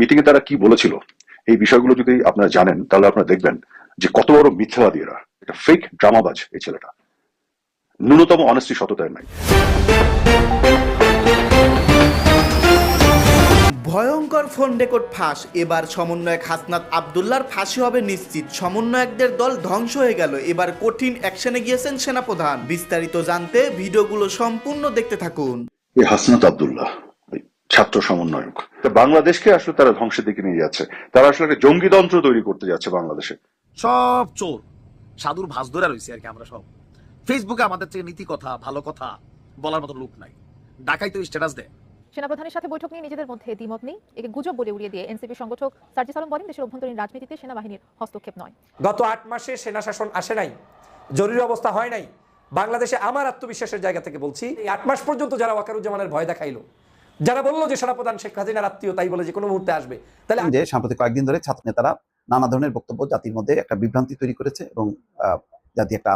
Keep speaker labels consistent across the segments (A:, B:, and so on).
A: Meeting এ তারা কি বলেছিল এই বিষয়গুলো যদি আপনারা জানেন তাহলে আপনারা দেখবেন যে কত বড় মিথ্যাবাদী এরা। এটা ফেক ড্রামাবাজ এই ছেলেটা। ন্যূনতম অনেস্টি সততায় নাই।
B: ভয়ঙ্কর ফোন রেকর্ড ফাঁস। এবার সমন্বয়ক হাসনাত আবদুল্লার ফাঁসি হবে নিশ্চিত। সমন্বয়কদের দল ধ্বংস হয়ে গেল। এবার কঠিন অ্যাকশনে গিয়েছেন সেনাপ্রধান। বিস্তারিত জানতে ভিডিওগুলো সম্পূর্ণ দেখতে থাকুন।
A: এই হাসনাত আবদুল্লাহ। ছাত্র সমন্বয়ক। বাংলাদেশকে আসলে তারা ধ্বংসের দিকে নিয়ে যাচ্ছে। তারা আসলে একটা জঙ্গিতন্ত্র তৈরি করতে যাচ্ছে বাংলাদেশে।
C: সব চোর সাধুর ভাস ধরে রয়েছে আর কি আমরা সব। ফেসবুকে আমাদের থেকে নীতি কথা ভালো কথা বলার মতো লোক নাই। ডাকাই তো স্ট্যাটাস দেয়।
D: সেনাপ্রধানের সাথে বৈঠক নিয়ে নিজেদের মধ্যে দ্বিমত নেই। একে গুজব বলে উড়িয়ে দিয়ে এনসিপি সংগঠক সার্জিস আলম বলেন দেশের অভ্যন্তরীণ রাজনীতিতে সেনাবাহিনীর হস্তক্ষেপ নয়।
E: গত আট মাসে সেনা শাসন আসে নাই। জরুরি অবস্থা হয় নাই। বাংলাদেশে আমার আত্মবিশ্বাসের জায়গা থেকে বলছি এই আট মাস পর্যন্ত যারা ওয়াকারুজ্জামানের ভয় দেখাইলো যারা বলল যে সেনাপ্রধান শেখ হাসিনার আত্মীয় তাই বলে যে কোনো মুহূর্তে আসবে, তাহলে
F: যে সাম্প্রতিক কয়েকদিন ধরে ছাত্র নেতারা নানা ধরনের বক্তব্য জাতির মধ্যে একটা বিভ্রান্তি তৈরি করেছে এবং জাতি একটা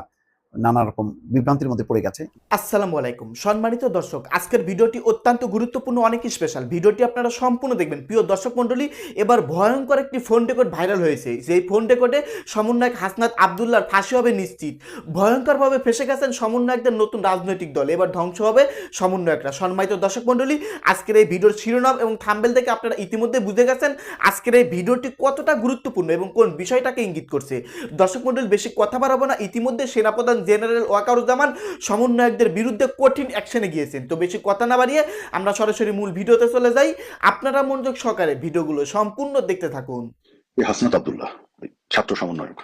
F: নানা রকম বিভ্রান্তির মধ্যে পড়ে গেছে।
B: আসসালামু আলাইকুম। সম্মানিত দর্শক, আজকের ভিডিওটি অত্যন্ত গুরুত্বপূর্ণ অনেক স্পেশাল ভিডিওটি আপনারা সম্পূর্ণ দেখবেন। প্রিয় দর্শক মণ্ডলী, এবার ভয়ঙ্কর একটি ফোন রেকর্ড ভাইরাল হয়েছে। যেই ফোন রেকর্ডে সমন্বয়ক হাসনাত আবদুল্লার ফাঁসি হবে নিশ্চিত। ভয়ঙ্করভাবে ফেসে গেছেন সমন্বয়কদের নতুন রাজনৈতিক দল। এবার ধ্বংস হবে সমন্বয়করা। সম্মানিত দর্শক মণ্ডলী, আজকের এই ভিডিওর শিরোনাম এবং থাম্বেল থেকে আপনারা ইতিমধ্যে বুঝে গেছেন আজকের এই ভিডিওটি কতটা গুরুত্বপূর্ণ এবং কোন বিষয়টাকে ইঙ্গিত করছে। দর্শক মণ্ডলী, বেশি কথা বাড়াবো না। ইতিমধ্যে সেনাপ্রধান জেনারেল ওয়াকারুজ্জামান সমন্বয়কদের বিরুদ্ধে কঠিন অ্যাকশনে গিয়েছেন। তো বেশি কথা না বাড়িয়ে আমরা সরাসরি মূল ভিডিওতে চলে যাই। আপনারা মনোযোগ সহকারে ভিডিওগুলো সম্পূর্ণ দেখতে থাকুন।
A: হাসনাত আবদুল্লাহ ছাত্র সমন্বয়ক,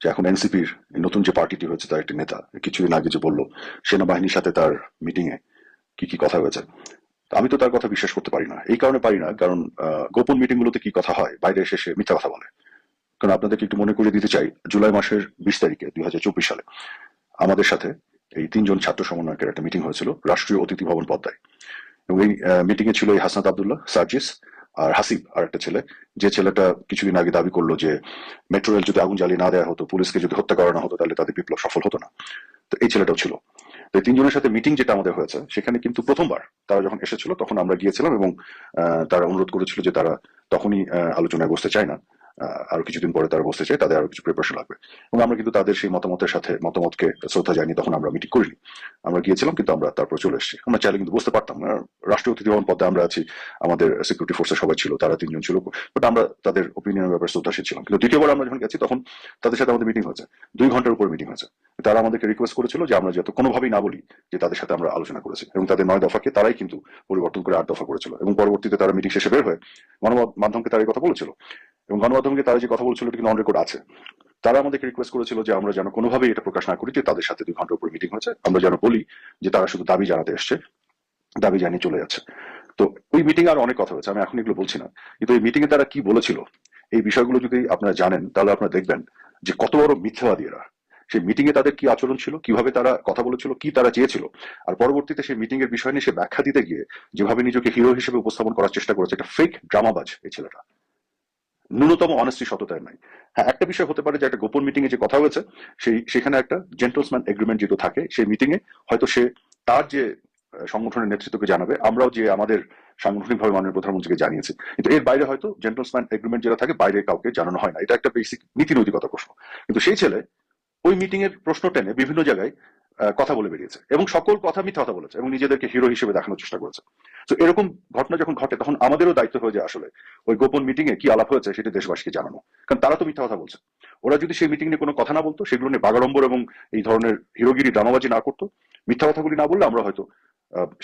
A: যে এখন এনসিপির নতুন যে পার্টিটি হয়েছে তার একটি নেতা কিছুদিন আগে যে বলল, সেনাবাহিনীর সাথে তার মিটিং এ কি কি কথা হয়েছে। আমি তো তার কথা বিশ্বাস করতে পারি না। এই কারণে পারি না, কারণ গোপন মিটিং গুলোতে কি কথা হয়, বাইরে এসে সে মিথ্যা কথা বলে। কারণ আপনাদেরকে একটু মনে করিয়ে দিতে চাই, জুলাই মাসের বিশ তারিখে দুই হাজার চব্বিশ সালে আমাদের সাথে এই তিনজন ছাত্র সমন্বয়কের একটা মিটিং হয়েছিল রাষ্ট্রীয় অতিথি ভবন পদ্মায়। এবং এই মিটিং এ ছিল এই হাসনাত আবদুল্লাহ, সার্জিস আর হাসিব আর একটা ছেলে। যে ছেলেটা কিছুদিন আগে দাবি করল যে মেট্রো রেল যদি আগুন জ্বালিয়ে না দেওয়া হতো, পুলিশকে যদি হত্যা করানো হতো, তাহলে তাদের বিপ্লব সফল হতো না। তো এই ছেলেটাও ছিল। তো এই তিনজনের সাথে মিটিং যেটা আমাদের হয়েছে, সেখানে কিন্তু প্রথমবার তারা যখন এসেছিল, তখন আমরা গিয়েছিলাম এবং তারা অনুরোধ করেছিল যে তারা তখনই আলোচনায় বসতে চায় না। আরও কিছুদিন পরে তারা বসতে চায় তাদের আরও কিছু প্রিপারেশন লাগবে। এবং আমরা কিন্তু তাদের সেই মতামতের সাথে, মতামতকে শ্রদ্ধা জানি তখন আমরা মিটিং করিনি। আমরা গিয়েছিলাম, কিন্তু আমরা তারপর চলে এসেছি। আমরা চাইলে কিন্তু বুঝতে পারতাম রাষ্ট্রীয় অতিথি ভবন পদে আমরা আছি, আমাদের সিকিউরিটি ফোর্সের সবাই ছিল, তারা তিনজন ছিল। বাট আমরা তাদের ওপিনিয়নের ব্যাপারে শ্রদ্ধাশীল ছিলাম। কিন্তু দ্বিতীয়বার আমরা যখন গেছি, তখন তাদের সাথে আমাদের মিটিং হয়েছে। দুই ঘণ্টার উপর মিটিং হয়েছে। তারা আমাদেরকে রিকোয়েস্ট করেছিল যে আমরা যাতে কোনোভাবেই না বলি যে তাদের সাথে আমরা আলোচনা করেছি। এবং তাদের নয় দফাকে তারাই কিন্তু পরিবর্তন করে আট দফা করেছিল। এবং পরবর্তীতে তারা মিটিং শেষে বের হয়ে গণমাধ্যমকে তারা এই কথা বলেছিল এবং গণমাধ্যমকে তারা যে কথা বলছিল এটা কিন্তু অন রেকর্ড আছে। তারা আমাদেরকে রিকোয়েস্ট করেছিল যে আমরা যেন কোনোভাবেই এটা প্রকাশ না করি যে তাদের সাথে দুই ঘণ্টার উপর মিটিং হয়েছে। আমরা যেন বলি যে তারা শুধু দাবি জানাতে এসছে, দাবি জানিয়ে চলে যাচ্ছে। তো ওই মিটিং আর অনেক কথা হয়েছে, আমি এখন এগুলো বলছি না। কিন্তু এই মিটিং এ তারা কি বলেছিল, এই বিষয়গুলো যদি আপনারা জানেন, তাহলে আপনারা দেখবেন যে কত বড় মিথ্যাবাদী এরা। সেই মিটিং এ তাদের কি আচরণ ছিল, কীভাবে তারা কথা বলেছিল, কি তারা চেয়েছিল। আর পরবর্তীতে সেই মিটিং এর বিষয় নিয়ে সে ব্যাখ্যা দিতে গিয়ে যেভাবে নিজেকে হিরো হিসেবে উপস্থাপন করার চেষ্টা করেছে একটা ফেক ড্রামাবাজ এই ছেলেটা। ন্যূনতম অনেস্টি সততায় নাই। হ্যাঁ একটা বিষয় হতে পারে যে একটা গোপন মিটিং এ যে কথা হয়েছে, সেই, সেখানে একটা জেন্টলসম্যান এগ্রিমেন্ট যেহেতু থাকে, সেই মিটিং এ হয়তো সে তার যে সংগঠনের নেতৃত্বকে জানাবে, আমরাও যে আমাদের সাংগঠনিকভাবে মাননীয় প্রধানমন্ত্রীকে জানিয়েছি। কিন্তু এর বাইরে হয়তো জেন্টলসম্যান এগ্রিমেন্ট যেটা থাকে, বাইরে কাউকে জানানো হয় না। এটা একটা বেসিক নীতি নৈতিকতা প্রশ্ন। কিন্তু সেই ছেলে ওই মিটিং এর প্রশ্ন টেনে বিভিন্ন জায়গায় কথা বলে বেরিয়েছে এবং সকল কথা মিথ্যা কথা বলেছে এবং নিজেদেরকে হিরো হিসেবে দেখানোর চেষ্টা করেছে। তো এরকম ঘটনা যখন ঘটে, তখন আমাদেরও দায়িত্ব হয়ে যায় আসলে ওই গোপন মিটিং এ কি আলাপ হয়েছে সেটা দেশবাসীকে জানানো। কারণ তারা তো মিথ্যা কথা বলছে। ওরা যদি সেই মিটিং নিয়ে কোনো কথা না বলতো, সেগুলো নিয়ে বাগাড়ম্বর এবং এই ধরনের হিরোগিরি, ড্রামাবাজি না করতো। মিথ্যা কথাগুলি না বললে আমরা হয়তো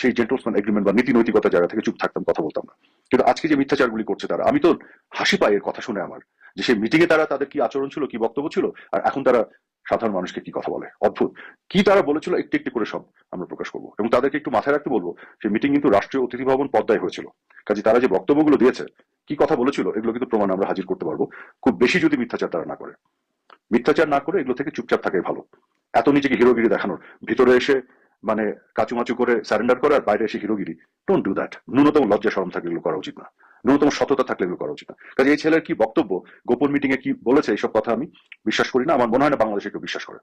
A: সেই জেন্টলসম্যান এগ্রিমেন্ট বা নীতি নৈতিকতা জায়গা থেকে চুপ থাকতাম, কথা বলতাম না। কিন্তু আজকে যে মিথ্যাচারগুলি করছে তারা, আমি তো হাসি পাই এর কথা শুনে আমার, যে সেই মিটিং এ তারা তাদের কি আচরণ ছিল, কি বক্তব্য ছিল, আর এখন তারা সাধারণ মানুষকে কি কথা বলে? অদ্ভুত। কি তারা বলেছিল একটু একটু করে সব আমরা প্রকাশ করব। এবং তাদেরকে একটু মাথায় রাখতে বলব সেই মিটিং কিন্তু রাষ্ট্রীয় অতিথি ভবন পদ্মায় হয়েছিল। কাজে তারা যে বক্তব্যগুলো দিয়েছে, কি কথা বলেছিল, এগুলো কিন্তু প্রমাণ আমরা হাজির করতে পারব। খুব বেশি যদি মিথ্যাচার তারা না করে। মিথ্যাচার না করে এগুলো থেকে চুপচাপ থাকাই ভালো। এত নিজেকে হিরোগিরি দেখানোর। ভিতরে এসে মানে কাচুমাচু করে স্যারেন্ডার করার বাইরে এসে হিরোগিরি। ডোন্ট ডু দ্যাট ন্যূনতম লজ্জা, শরম থাকলে এগুলো করা উচিত না। ন্যূনতম সততা থাকলে এগুলো করা উচিত কাজে এই ছেলের কি বক্তব্য? গোপন মিটিং এ কি বলেছে? এইসব কথা আমি বিশ্বাস করি না। আমার মনে হয় না বাংলাদেশে কেউ বিশ্বাস করে।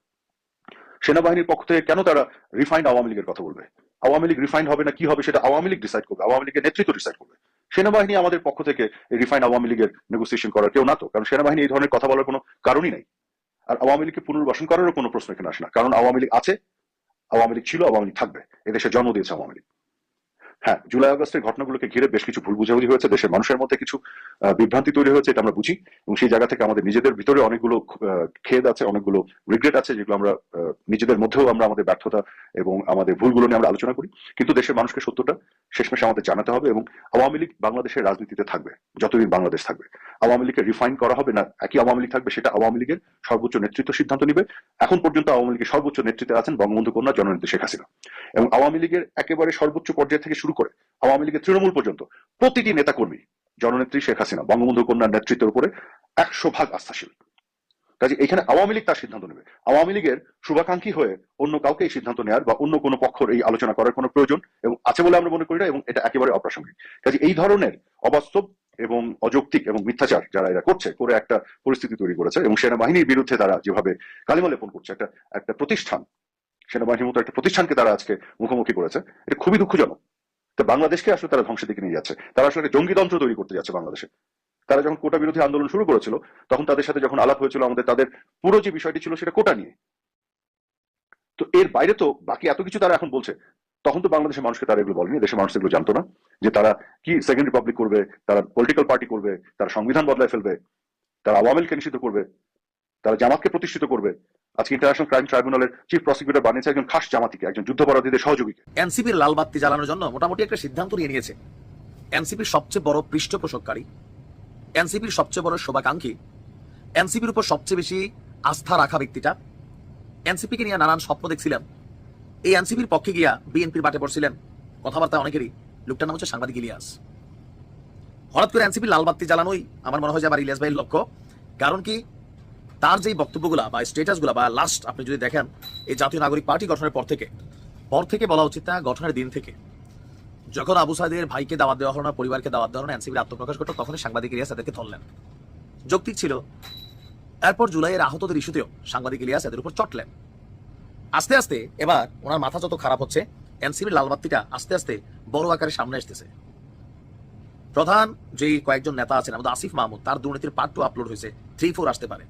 A: সেনাবাহিনীর পক্ষ থেকে কেন তারা রিফাইন্ড আওয়ামী লীগের কথা বলবে? আওয়ামী লীগ রিফাইন্ড হবে না? কি হবে সেটা আওয়ামী লীগ ডিসাইড করবে। আওয়ামী লীগের নেতৃত্ব ডিসাইড করবে। সেনাবাহিনী আমাদের পক্ষ থেকে রিফাইন্ড আওয়ামী লীগের নেগোসিয়েশন করার কেউ না তো। কারণ সেনাবাহিনী এই ধরনের কথা বলার কোনো কারণই নেই। আর আওয়ামী লীগকে পুনর্বাসন করারও কোনো প্রশ্ন এখানে আসে না। কারণ আওয়ামী লীগ আছে, আওয়ামী লীগ ছিল, আওয়ামী লীগ থাকবে। এদেশে জন্ম দিয়েছে আওয়ামী লীগ। হ্যাঁ জুলাই আগস্টের ঘটনাগুলোকে ঘিরে বেশ কিছু ভুল বুঝাবুঝি হয়েছে। দেশের মানুষের মধ্যে কিছু বিভ্রান্তি তৈরি হয়েছে, এটা আমরা বুঝি। এবং সেই জায়গা থেকে আমাদের নিজেদের ভিতরে অনেকগুলো খেদ আছে, অনেকগুলো রিগ্রেট আছে, যেগুলো আমরা নিজেদের মধ্যেও আমরা আমাদের ব্যর্থতা এবং আমাদের ভুলগুলো নিয়ে আমরা আলোচনা করি। কিন্তু দেশের মানুষকে সত্যটা শেষমেশ আমাদের জানাতে হবে এবং আওয়ামী লীগ বাংলাদেশের রাজনীতিতে থাকবে, যতদিন বাংলাদেশ থাকবে। আওয়ামী লীগকে রিফাইন করা হবে না, একই আওয়ামী লীগ থাকবে, সেটা আওয়ামী লীগের সর্বোচ্চ নেতৃত্ব সিদ্ধান্ত নিবে। এখন পর্যন্ত আওয়ামী লীগের সর্বোচ্চ নেতৃত্বে আছেন বঙ্গবন্ধু কন্যা জননেত্রী শেখ হাসিনা। এবং আওয়ামী লীগের একেবারে সর্বোচ্চ পর্যায় থেকে শুরু করে আওয়ামী লীগের তৃণমূল পর্যন্ত প্রতিটি নেতাকর্মী, জননেত্রী শেখ হাসিনা, বঙ্গবন্ধু কন্যার নেতৃত্বের উপরে একশো ভাগ আস্থাশীল। কাজে এখানে আওয়ামী লীগ তার সিদ্ধান্ত নেবে। আওয়ামী লীগের শুভাকাঙ্ক্ষী হয়ে অন্য কাউকে এই সিদ্ধান্ত নেওয়ার বা অন্য কোনো পক্ষর এই আলোচনা করার কোনো প্রয়োজন এবং আছে বলে আমরা মনে করি না এবং এটা একেবারে অপ্রাসঙ্গিক। কাজে এই ধরনের অবাস্তব এবং অযৌক্তিক এবং মিথ্যাচার যারা এরা করছে, করে একটা পরিস্থিতি তৈরি করেছে এবং সেনাবাহিনীর বিরুদ্ধে তারা যেভাবে কালিমা লেপন করছে, একটা একটা প্রতিষ্ঠান, সেনাবাহিনীর মতো একটা প্রতিষ্ঠানকে তারা আজকে মুখোমুখি করেছে, এটা খুবই দুঃখজনক। তো বাংলাদেশকে আসলে তারা ধ্বংসের দিকে নিয়ে যাচ্ছে। তারা আসলে জঙ্গিতন্ত্র তৈরি করতে যাচ্ছে বাংলাদেশে। তারা যখন কোটা বিরোধী আন্দোলন শুরু করেছিল, তখন তাদের সাথে যখন আলাপ হয়েছিল, আমাদের তাদের পুরো যে বিষয়টি ছিল সেটা কোটা নিয়ে। তো এর বাইরে তো বাকি এত কিছু তারা এখন বলছে। তখন তো বাংলাদেশের মানুষকে তারা এগুলো বলেনি, দেশের মানুষ এগুলো জানতো না। যে তারা কি সেকেন্ড রিপাবলিক করবে, তারা পলিটিক্যাল পার্টি করবে, তারা সংবিধান বদলায় ফেলবে, তারা আওয়ামী লীগকে নিষিদ্ধ করবে, তারা জামাতকে প্রতিষ্ঠিত করবে। আজকে ইন্টারন্যাশনাল ক্রাইম ট্রাইব্যুনালের চিফ প্রসিকিউটর বানিয়েছে একজন খাস জামাতিকে, একজন সহযোগীকে।
C: এনসিপির জ্বালানোর জন্য মোটামুটি একটা সিদ্ধান্ত নিয়ে নিয়েছে। এনসিপির সবচেয়ে বড় পৃষ্ঠপোষককারী, এনসিপির সবচেয়ে বড় শোভাকাঙ্ক্ষী, এনসিপির উপর সবচেয়ে বেশি আস্থা রাখা ব্যক্তিটা। এনসিপিকে নিয়ে নানান স্বপ্ন দেখছিলেন এই এনসিপির পক্ষে গিয়া বিএনপির বাটে পড়ছিলেন। কথাবার্তা অনেকেরই। লোকটার নাম হচ্ছে সাংবাদিক ইলিয়াস। হঠাৎ করে এনসিপির লাল জ্বালানোই আমার মনে হয় যে আবার ইলিয়াস ভাইয়ের লক্ষ্য। কারণ কি? তার যেই বক্তব্যগুলা বা স্টেটাসগুলা বা লাস্ট আপনি যদি দেখেন, এই জাতীয় নাগরিক পার্টি গঠনের পর থেকে পর থেকে বলা উচিত না গঠনের দিন থেকে। যখন আবু সাইদের ভাইকে দাওয়াত দেওয়া হলো না, পরিবারকে দাওয়াত দেওয়া হলো না, এনসিপির আত্মপ্রকাশ ঘটল তখনই সাংবাদিক ইলিয়াস তাদেরকে ধরলেন। যৌক্তিক ছিল। এরপর জুলাইয়ের আহতদের ইস্যুতেও সাংবাদিক ইলিয়াস এদের উপর চটলেন। আস্তে আস্তে এবার ওনার মাথা যত খারাপ হচ্ছে, এনসিপির লালবাত্তিটা আস্তে আস্তে বড় আকারে সামনে আসতেছে। প্রধান যে কয়েকজন নেতা আছেন, আমাদের আসিফ মাহমুদ, তার দুর্নীতির পার্ট টু আপলোড হয়েছে থ্রি ফোর আসতে পারে।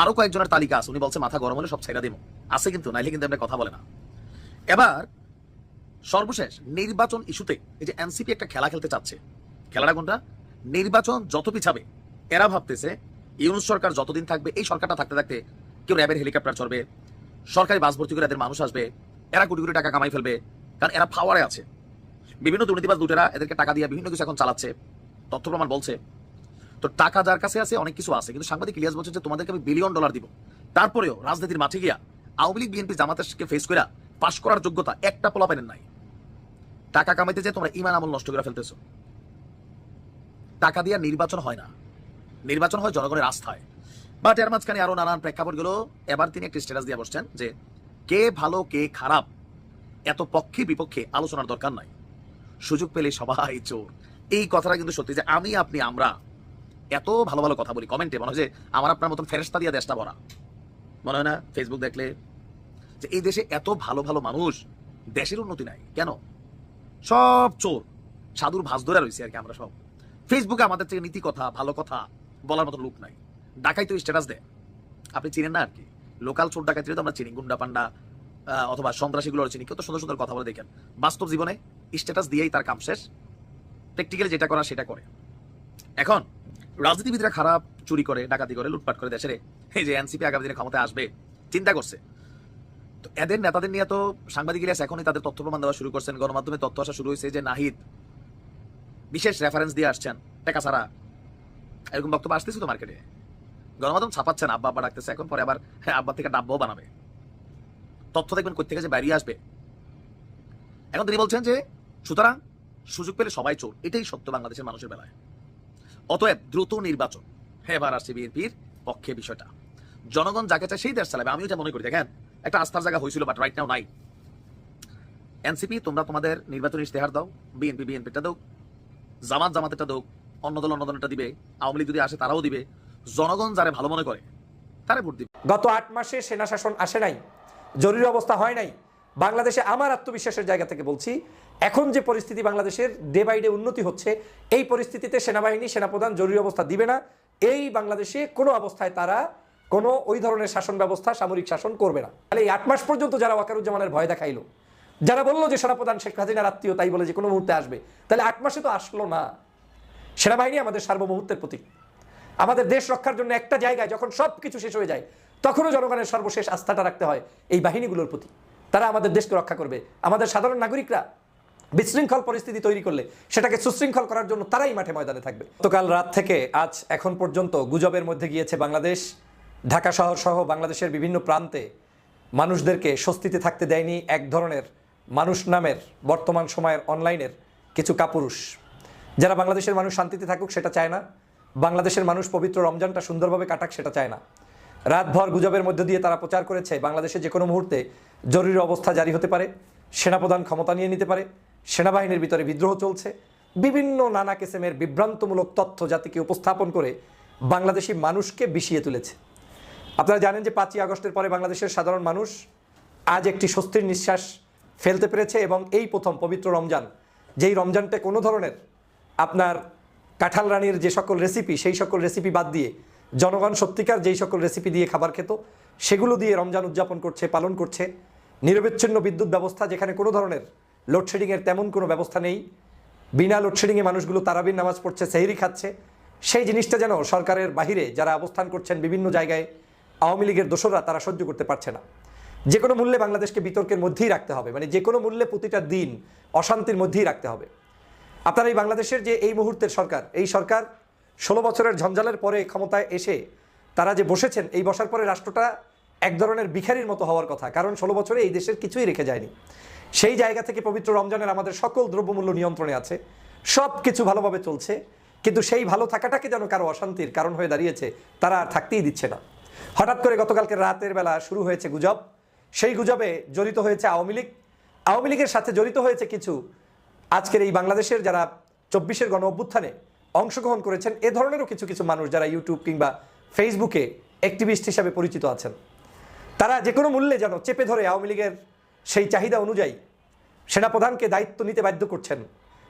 C: আরও কয়েকজনের তালিকা আছে। উনি বলছে, মাথা গরম হলে সব ছেড়ে দিব। আছে কিন্তু, নাইলে কিন্তু আমরা কথা বলে না। এবার, সর্বশেষ, নির্বাচন ইস্যুতে এই যে এনসিপি একটা খেলা খেলতে চাচ্ছে। খেলাটা কোনটা? নির্বাচন যত পিছাবে, এরা ভাবতেছে, ইউনুস সরকার যতদিন থাকবে, এই সরকারটা থাকতে থাকতে কেউ র্যাবের হেলিকপ্টার চড়বে, সরকারি বাস ভর্তি করে এদের মানুষ আসবে, এরা কোটি কোটি টাকা কামাই ফেলবে, কারণ এরা পাওয়ারে আছে। বিভিন্ন দুর্নীতিবাজ দুটেরা এদেরকে টাকা দিয়ে বিভিন্ন কিছু এখন চালাচ্ছে। তথ্য প্রমাণ বলছে তো টাকা যার কাছে আছে, অনেক কিছু আছে। কিন্তু সাংবাদিক ইলিয়াস বলছে যে তোমাদেরকে আমি বিলিয়ন ডলার দিব। তারপরেও রাজনীতির মাঠে গিয়া আওয়ামী লীগ, বিএনপি জামাতেরকে ফেস করে পাশ করার যোগ্যতা একটা পোলা পেনেন নাই। টাকা কামাইতে যে তোমরা ইমান আমল নষ্ট করে ফেলতেছো। টাকা দিয়া নির্বাচন হয় না। নির্বাচন হয় জনগণের আস্থায়। বাট এর মাঝখানে আরও নানান প্রেক্ষাপট প্রেক্ষাপটগুলো এবার তিনি একটি স্ট্যাটাস দিয়ে বসছেন যে কে ভালো, কে খারাপ, এত পক্ষে বিপক্ষে আলোচনার দরকার নাই। সুযোগ পেলে সবাই চোর। এই কথাটা কিন্তু সত্যি যে আমি, আপনি, আমরা এত ভালো ভালো কথা বলি কমেন্টে মনে হয় যে আমার আপনার মতন ফেরেস্তা দিয়ে দেশটা ভরা। মনে হয় না? ফেসবুক দেখলে যে এই দেশে এত ভালো ভালো মানুষ দেশের উন্নতি নাই। কেন? সব চোর। সাধুর ভাস ধরে রয়েছে আর কি আমরা সব। ফেসবুকে আমাদের থেকে নীতি কথা, ভালো কথা বলার মতো লোক নাই। ডাকাই তো স্ট্যাটাস দেয়। আপনি চিনেন না আর কি? লোকাল চোর ডাকাতি তো আমরা চিনি, গুন্ডা, পান্ডা অথবা সন্ত্রাসীগুলোর চিনি। কেউ তো সুন্দর সুন্দর কথা বলে দেখেন। বাস্তব জীবনে স্ট্যাটাস দিয়েই তার কাম শেষ। প্র্যাকটিক্যালি যেটা করা সেটা করে। এখন রাজনীতিবিদরা খারাপ চুরি করে, ডাকাতি করে, লুটপাট করে দেশের এই যে এনসিপি আগামী দিনে ক্ষমতায় আসবে, চিন্তা করছে। তো এদের নেতাদের নিয়ে তো সাংবাদিক ইলিয়াস এখনই তাদের তথ্য প্রমাণ দেওয়া শুরু করছেন। গণমাধ্যমে তথ্য আসা শুরু হয়েছে যে নাহিদ বিশেষ রেফারেন্স দিয়ে আসছেন, টেকা ছাড়া। এরকম বক্তব্য আসতেছে তো মার্কেটে। গণমাধ্যম ছাপাচ্ছেন আব্বা আব্বা ডাকতেছে। এখন পরে আবার হ্যাঁ আব্বা থেকে ডাব্বাও বানাবে। তথ্য দেখবেন কোথেকে যে বেরিয়ে আসবে। এখন তিনি বলছেন যে, সুতরাং সুযোগ পেলে সবাই চোর। এটাই সত্য বাংলাদেশের মানুষের বেলায়। অতএব দ্রুত নির্বাচন। এবার আসছে বিএনপির পক্ষে বিষয়টা। জনগণ যাকে চায় সেই দেশ চালাবে, আমিও এটা মনে করি, দেখেন, একটা আস্থার জায়গা হয়েছিল বাট রাইট নাও নাই। এনসিপি, তোমরা তোমাদের নির্বাচনী ইশতেহার দাও, বিএনপি বিএনপিটা দাও, জামাত জামাতেরটা দাও, অন্য দল অন্য দলটা দিবে, আওয়ামী লীগ যদি আসে তারাও দিবে। জনগণ যারা ভালো মনে করে, তারে ভোট দিবে।
E: গত আট মাসে সেনা শাসন আসে নাই, জরুরি অবস্থা হয় নাই। বাংলাদেশে আমার আত্মবিশ্বাসের জায়গা থেকে বলছি এখন যে পরিস্থিতি বাংলাদেশের ডে বাই ডে উন্নতি হচ্ছে, এই পরিস্থিতিতে সেনাবাহিনী, সেনাপ্রধান জরুরি অবস্থা দিবে না। এই বাংলাদেশে কোনো অবস্থায় তারা কোনো ওই ধরনের শাসন ব্যবস্থা, সামরিক শাসন করবে না। তাহলে এই আট মাস পর্যন্ত যারা ওয়াকারুজ্জামানের ভয় দেখাইলো, যারা বলল যে সেনাপ্রধান শেখ হাসিনার আত্মীয় তাই বলে যে কোনো মুহূর্তে আসবে, তাহলে আট মাসে তো আসলো না। সেনাবাহিনী আমাদের সার্বভৌমত্বের প্রতীক। আমাদের দেশ রক্ষার জন্য একটা জায়গায় যখন সব কিছু শেষ হয়ে যায়, তখনও জনগণের সর্বশেষ আস্থাটা রাখতে হয় এই বাহিনীগুলোর প্রতি। তারা আমাদের দেশকে রক্ষা করবে। আমাদের সাধারণ নাগরিকরা বিশৃঙ্খল পরিস্থিতি তৈরি করলে সেটাকে সুশৃঙ্খল করার জন্য তারাই মাঠে ময়দানে থাকবে। গতকাল রাত থেকে আজ এখন পর্যন্ত গুজবের মধ্যে গিয়েছে বাংলাদেশ। ঢাকা শহর সহ বাংলাদেশের বিভিন্ন প্রান্তে মানুষদেরকে স্বস্তিতে থাকতে দেয়নি এক ধরনের মানুষ নামের বর্তমান সময়ের অনলাইনের কিছু কাপুরুষ। যারা বাংলাদেশের মানুষ শান্তিতে থাকুক সেটা চায় না, বাংলাদেশের মানুষ পবিত্র রমজানটা সুন্দরভাবে কাটাক সেটা চায় না। রাতভর গুজবের মধ্য দিয়ে তারা প্রচার করেছে, বাংলাদেশে যে কোনো মুহূর্তে জরুরি অবস্থা জারি হতে পারে, সেনাপ্রধান ক্ষমতা নিয়ে নিতে পারে সেনাবাহিনীর ভিতরে বিদ্রোহ চলছে। বিভিন্ন নানা কিসেমের বিভ্রান্তমূলক তথ্য জাতিকে উপস্থাপন করে বাংলাদেশি মানুষকে বিষিয়ে তুলেছে। আপনারা জানেন যে পাঁচই আগস্টের পরে বাংলাদেশের সাধারণ মানুষ আজ একটি স্বস্তির নিঃশ্বাস ফেলতে পেরেছে এবং এই প্রথম পবিত্র রমজান, যেই রমজানটা কোনো ধরনের আপনার কাঁঠাল রানীর যে সকল রেসিপি সেই সকল রেসিপি বাদ দিয়ে, জনগণ সত্যিকার যেই সকল রেসিপি দিয়ে খাবার খেত, সেগুলো দিয়ে রমজান উদযাপন করছে, পালন করছে। নিরবিচ্ছিন্ন বিদ্যুৎ ব্যবস্থা যেখানে কোনো ধরনের লোডশেডিংয়ের তেমন কোনো ব্যবস্থা নেই। বিনা লোডশেডিংয়ে মানুষগুলো তারাবির নামাজ পড়ছে, সেহরি খাচ্ছে। সেই জিনিসটা যেন সরকারের বাহিরে যারা অবস্থান করছেন বিভিন্ন জায়গায়, আওয়ামী লীগের দোসররা তারা সহ্য করতে পারছে না। যে কোনো মূল্যে বাংলাদেশকে বিতর্কের মধ্যেই রাখতে হবে। মানে যে কোনো মূল্যে প্রতিটা দিন অশান্তির মধ্যেই রাখতে হবে। আপনারা এই বাংলাদেশের যে এই মুহূর্তের সরকার, এই সরকার ষোলো বছরের ঝঞ্ঝালের পরে ক্ষমতায় এসে তারা যে বসেছেন, এই বসার পরে রাষ্ট্রটা এক ধরনের ভিখারির মতো হওয়ার কথা, কারণ ষোলো বছরে এই দেশের কিছুই রেখে যায়নি। সেই জায়গা থেকে পবিত্র রমজানের আমাদের সকল দ্রব্যমূল্য নিয়ন্ত্রণে আছে। সব কিছু ভালোভাবে চলছে, কিন্তু সেই ভালো থাকাটাকে যেন কারও অশান্তির কারণ হয়ে দাঁড়িয়েছে, তারা আর থাকতেই দিচ্ছে না। হঠাৎ করে গতকালকে রাতের বেলা শুরু হয়েছে গুজব। সেই গুজবে জড়িত হয়েছে আওয়ামী লীগ। আওয়ামী লীগের সাথে জড়িত হয়েছে কিছু আজকের এই বাংলাদেশের যারা চব্বিশের গণ অভ্যুত্থানে অংশগ্রহণ করেছেন, এ ধরনেরও কিছু কিছু মানুষ যারা ইউটিউব কিংবা ফেসবুকে অ্যাক্টিভিস্ট হিসাবে পরিচিত আছেন। তারা যে কোনো মূল্যে যেন চেপে ধরে আওয়ামী লীগের সেই চাহিদা অনুযায়ী সেনাপ্রধানকে দায়িত্ব নিতে বাধ্য করছেন।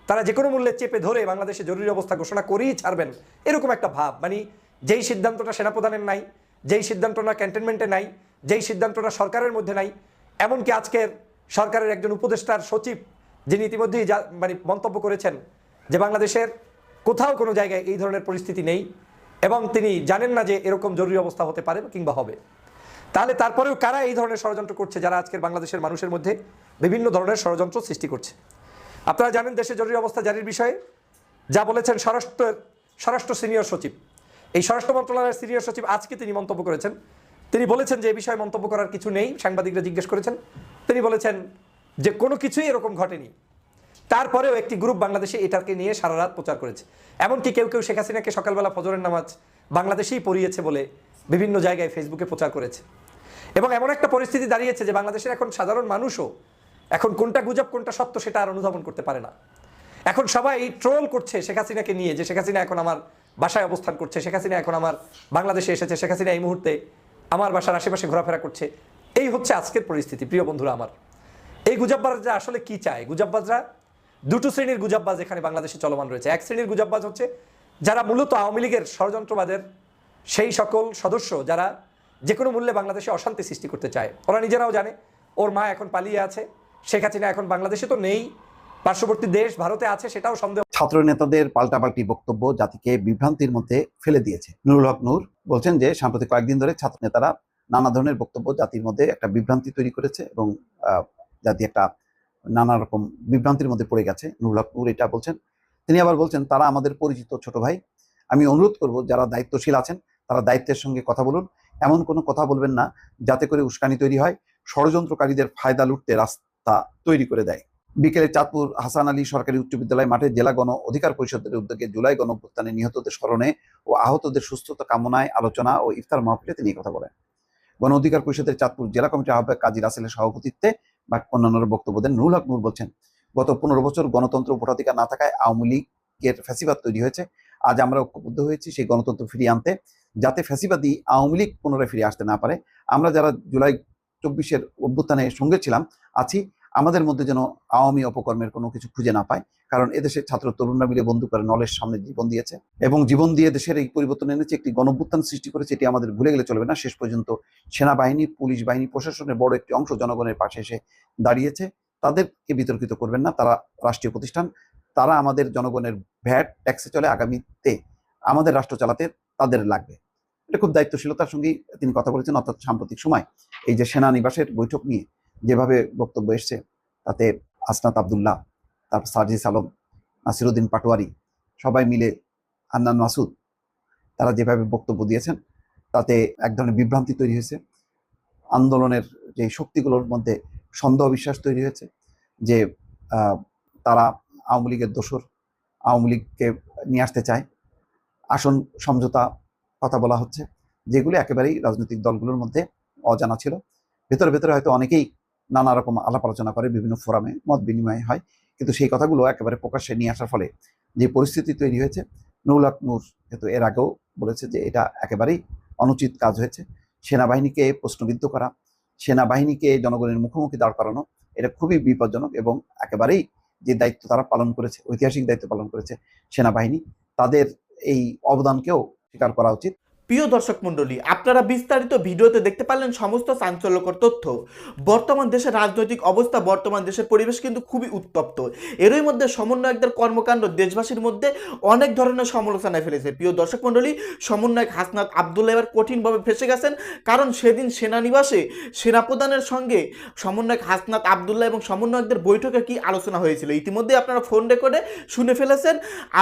E: তারা যে কোনো মূল্যে চেপে ধরে বাংলাদেশে জরুরি অবস্থা ঘোষণা করেই ছাড়বেন, এরকম একটা ভাব। মানে যেই সিদ্ধান্তটা সেনাপ্রধানের নাই, যেই সিদ্ধান্তটা ক্যান্টনমেন্টে নাই, যেই সিদ্ধান্তটা সরকারের মধ্যে নাই, এমনকি আজকের সরকারের একজন উপদেষ্টার সচিব যিনি ইতিমধ্যেই যা মানে মন্তব্য করেছেন যে বাংলাদেশের কোথাও কোনো জায়গায় এই ধরনের পরিস্থিতি নেই এবং তিনি জানেন না যে এরকম জরুরি অবস্থা হতে পারে কিংবা হবে। তাহলে তারপরেও কারা এই ধরনের ষড়যন্ত্র করছে? যারা আজকের বাংলাদেশের মানুষের মধ্যে বিভিন্ন ধরনের ষড়যন্ত্র সৃষ্টি করছে। আপনারা জানেন দেশে জরুরি অবস্থা জারির বিষয়ে? যা বলেছেন স্বরাষ্ট্র স্বরাষ্ট্র সিনিয়র সচিব। এই স্বরাষ্ট্র মন্ত্রণালয়ের সিনিয়র সচিব আজকে তিনি মন্তব্য করেছেন। তিনি বলেছেন যে এই বিষয়ে মন্তব্য করার কিছু নেই, সাংবাদিকরা জিজ্ঞেস করেছেন। তিনি বলেছেন যে, কোনো কিছুই এরকম ঘটেনি। তারপরেও একটি গ্রুপ বাংলাদেশে এটাকে নিয়ে সারা রাত প্রচার করেছে। এমনকি কেউ কেউ শেখ হাসিনাকে সকালবেলা ফজরের নামাজ বাংলাদেশেই পড়িয়েছে বলে বিভিন্ন জায়গায় ফেসবুকে প্রচার করেছে। এবং এমন একটা পরিস্থিতি দাঁড়িয়েছে যে বাংলাদেশের এখন সাধারণ মানুষও এখন কোনটা গুজব, কোনটা সত্য সেটা আর অনুধাবন করতে পারে না। এখন সবাই ট্রোল করছে শেখ হাসিনাকে নিয়ে যে শেখ হাসিনা এখন আমার বাসায় অবস্থান করছে, শেখ হাসিনা এখন আমার বাংলাদেশে এসেছে, শেখ হাসিনা এই মুহূর্তে আমার বাসার আশেপাশে ঘোরাফেরা করছে। এই হচ্ছে আজকের পরিস্থিতি, প্রিয় বন্ধুরা আমার। এই গুজববাজরা আসলে কি চায়? গুজববাজরা দুটো শ্রেণির গুজববাজ এখানে বাংলাদেশে চলমান রয়েছে। এক শ্রেণির গুজববাজ হচ্ছে যারা মূলত আওয়ামী লীগের ষড়যন্ত্রবাদের সেই সকল সদস্য যারা যে কোনো মূল্যে বাংলাদেশে অশান্তি সৃষ্টি করতে চায়, ওরা নিজেরাও জানে, ওর মা এখন পালিয়ে আছে, শেখ হাসিনা এখন বাংলাদেশে তো নেই, পার্শ্ববর্তী দেশ ভারতে আছে সেটাও সন্দেহ।
F: ছাত্র নেতাদের পাল্টাপাল্টি বক্তব্য জাতিকে বিভ্রান্তির মধ্যে ফেলে দিয়েছে। নুরুল হক নূর বলছেন যে, সাম্প্রতিক কয়েকদিন ধরে ছাত্র নেতারা নানা ধরনের বক্তব্য জাতির মধ্যে একটা বিভ্রান্তি তৈরি করেছে এবং জাতি একটা নানা রকম বিভ্রান্তির মধ্যে পড়ে গেছে। নুরুল হক নূর এটা বলছেন। তিনি আবার বলছেন, তারা আমাদের পরিচিত ছোট ভাই আমি অনুরোধ করব, যারা দায়িত্বশীল আছেন, তারা দায়িত্বের সঙ্গে কথা বলুন। এমন কোনো কথা বলবেন না, যাতে করে উস্কানি তৈরি হয়। ষড়যন্ত্রকারীদের ফায়দা লুটতে রাস্তা তৈরি করে দেয়। বিকেলে চাঁদপুর হাসান আলী সরকারি উচ্চ বিদ্যালয় মাঠে জেলা গণ অধিকার পরিষদের উদ্যোগে জুলাই গণ অভ্যুত্থানে নিহতদের স্মরণে ও আহতদের সুস্থতা কামনায় আলোচনা ও ইফতার মাহফিলে তিনি কথা বলেন। গণ অধিকার পরিষদের চাঁদপুর জেলা কমিটির আহ্বায়ক কাজী রাসেলের সভাপতিত্বে বা অন্যান্যরা বক্তব্য দেন নুরুল হক নূর বলছেন, গত পনেরো বছর গণতন্ত্র ভোটাধিকার না থাকায় আওয়ামী লীগের ফ্যাসিবাদ তৈরি হয়েছে। আজ আমরা ঐক্যবদ্ধ হয়েছি সেই গণতন্ত্র ফিরিয়ে আনতে, যাতে ফ্যাসিবাদী আওয়ামী লীগ পুনরায় ফিরে আসতে না পারে। আমরা যারা জুলাই চব্বিশের অভ্যুত্থানে সঙ্গে ছিলাম, আছি। আমাদের মধ্যে যেন আওয়ামী অপকর্মের কোনো কিছু খুঁজে না পায়, কারণ এদেশের ছাত্র তরুণরা মিলে বন্ধু করে নলের সামনে জীবন দিয়েছে এবং জীবন দিয়ে দেশের এই পরিবর্তন এনেছে, একটি গণভ্যুত্থান সৃষ্টি করেছে, এটি আমাদের ভুলে গেলে চলবে না। শেষ পর্যন্ত সেনাবাহিনী, পুলিশ বাহিনী, প্রশাসনের বড় একটি অংশ জনগণের পাশে এসে দাঁড়িয়েছে। তাদেরকে বিতর্কিত করবেন না, তারা রাষ্ট্রীয় প্রতিষ্ঠান তারা আমাদের জনগণের ভ্যাট ট্যাক্সে চলে আগামীতে আমাদের রাষ্ট্র চালাতে তাদের লাগবে। এটা খুব দায়িত্বশীলতার সঙ্গেই তিনি কথা বলেছেন, অর্থাৎ সাম্প্রতিক সময় এই যে সেনানিবাসের বৈঠক নিয়ে যেভাবে বক্তব্য এসছে, তাতে আসনাত আবদুল্লাহ তারপর সার্জিস আলম, নাসিরুদ্দিন পাটোয়ারি সবাই মিলে, আন্নান মাসুদ, তারা যেভাবে বক্তব্য দিয়েছেন, তাতে এক ধরনের বিভ্রান্তি তৈরি হয়েছে। আন্দোলনের যে শক্তিগুলোর মধ্যে সন্দেহ বিশ্বাস তৈরি হয়েছে যে তারা আওয়ামী লীগের দোসর আওয়ামী লীগকে নিয়ে আসতে চায়। আসন সমঝোতা কথা বলা হচ্ছে, যেগুলো একেবারেই রাজনৈতিক দলগুলোর মধ্যে অজানা ছিল। ভেতরে ভেতরে হয়তো অনেকেই নানা রকম আলাপ আলোচনা করে, বিভিন্ন ফোরামে মত বিনিময় হয়, কিন্তু সেই কথাগুলো একেবারে প্রকাশ্যে নিয়ে আসার ফলে যে পরিস্থিতি তৈরি হয়েছে, নুরুল হক নূর কিন্তু এর আগেও বলেছে যে এটা একেবারেই অনুচিত কাজ হয়েছে। সেনাবাহিনীকে প্রশ্নবিদ্ধ করা, সেনাবাহিনীকে জনগণের মুখোমুখি দাঁড় করানো, এটা খুবই বিপজ্জনক এবং একেবারেই যে দায়িত্ব তারা পালন করেছে, ঐতিহাসিক দায়িত্ব পালন করেছে সেনাবাহিনী, তাদের এই অবদানকেও স্বীকার করা উচিত।
B: প্রিয় দর্শক মণ্ডলী, আপনারা বিস্তারিত ভিডিওতে দেখতে পারলেন সমস্ত চাঞ্চল্যকর তথ্য। বর্তমান দেশের রাজনৈতিক অবস্থা, বর্তমান দেশের পরিবেশ কিন্তু খুবই উত্তপ্ত। এরই মধ্যে সমন্বয়কদের কর্মকাণ্ড দেশবাসীর মধ্যে অনেক ধরনের সমালোচনায় ফেলেছে। প্রিয় দর্শক মণ্ডলী, সমন্বয়ক হাসনাত আবদুল্লাহ এবার কঠিনভাবে ফেসে গেছেন, কারণ সেদিন সেনানিবাসে সেনাপ্রধানের সঙ্গে সমন্বয়ক হাসনাত আবদুল্লাহ এবং সমন্বয়কদের বৈঠকে কি আলোচনা হয়েছিল? ইতিমধ্যে আপনারা ফোন রেকর্ডে শুনে ফেলেছেন,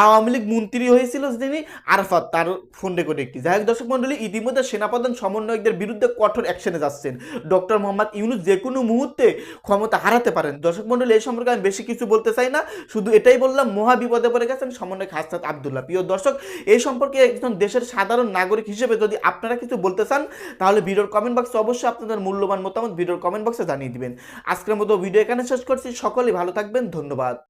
B: আওয়ামী লীগ মন্ত্রী হয়েছিল যিনি আরফাত, তার ফোন রেকর্ডে একটি। যাই হোক দর্শক মণ্ডলী, ইতিমধ্যে সেনাপ্রধান সমন্বয়কদের বিরুদ্ধে কঠোর অ্যাকশনে যাচ্ছেন। ডক্টর মোহাম্মদ ইউনুস যে কোনো মুহূর্তে ক্ষমতা হারাতে পারেন। দর্শক মন্ডলী এই সম্পর্কে আমি বেশি কিছু বলতে চাই না। শুধু এটাই বললাম, মহা বিপদে পড়ে গেছেন সমন্বয়ক হাসনাত আবদুল্লাহ। প্রিয় দর্শক এই সম্পর্কে একজন দেশের সাধারণ নাগরিক হিসেবে যদি আপনারা কিছু বলতে চান, তাহলে ভিডিওর কমেন্ট বক্সে অবশ্যই আপনাদের মূল্যবান মতামত ভিডিওর কমেন্ট বক্সে জানিয়ে দিবেন। আজকের মতো ভিডিও এখানে শেষ করছি। সকলেই ভালো থাকবেন। ধন্যবাদ।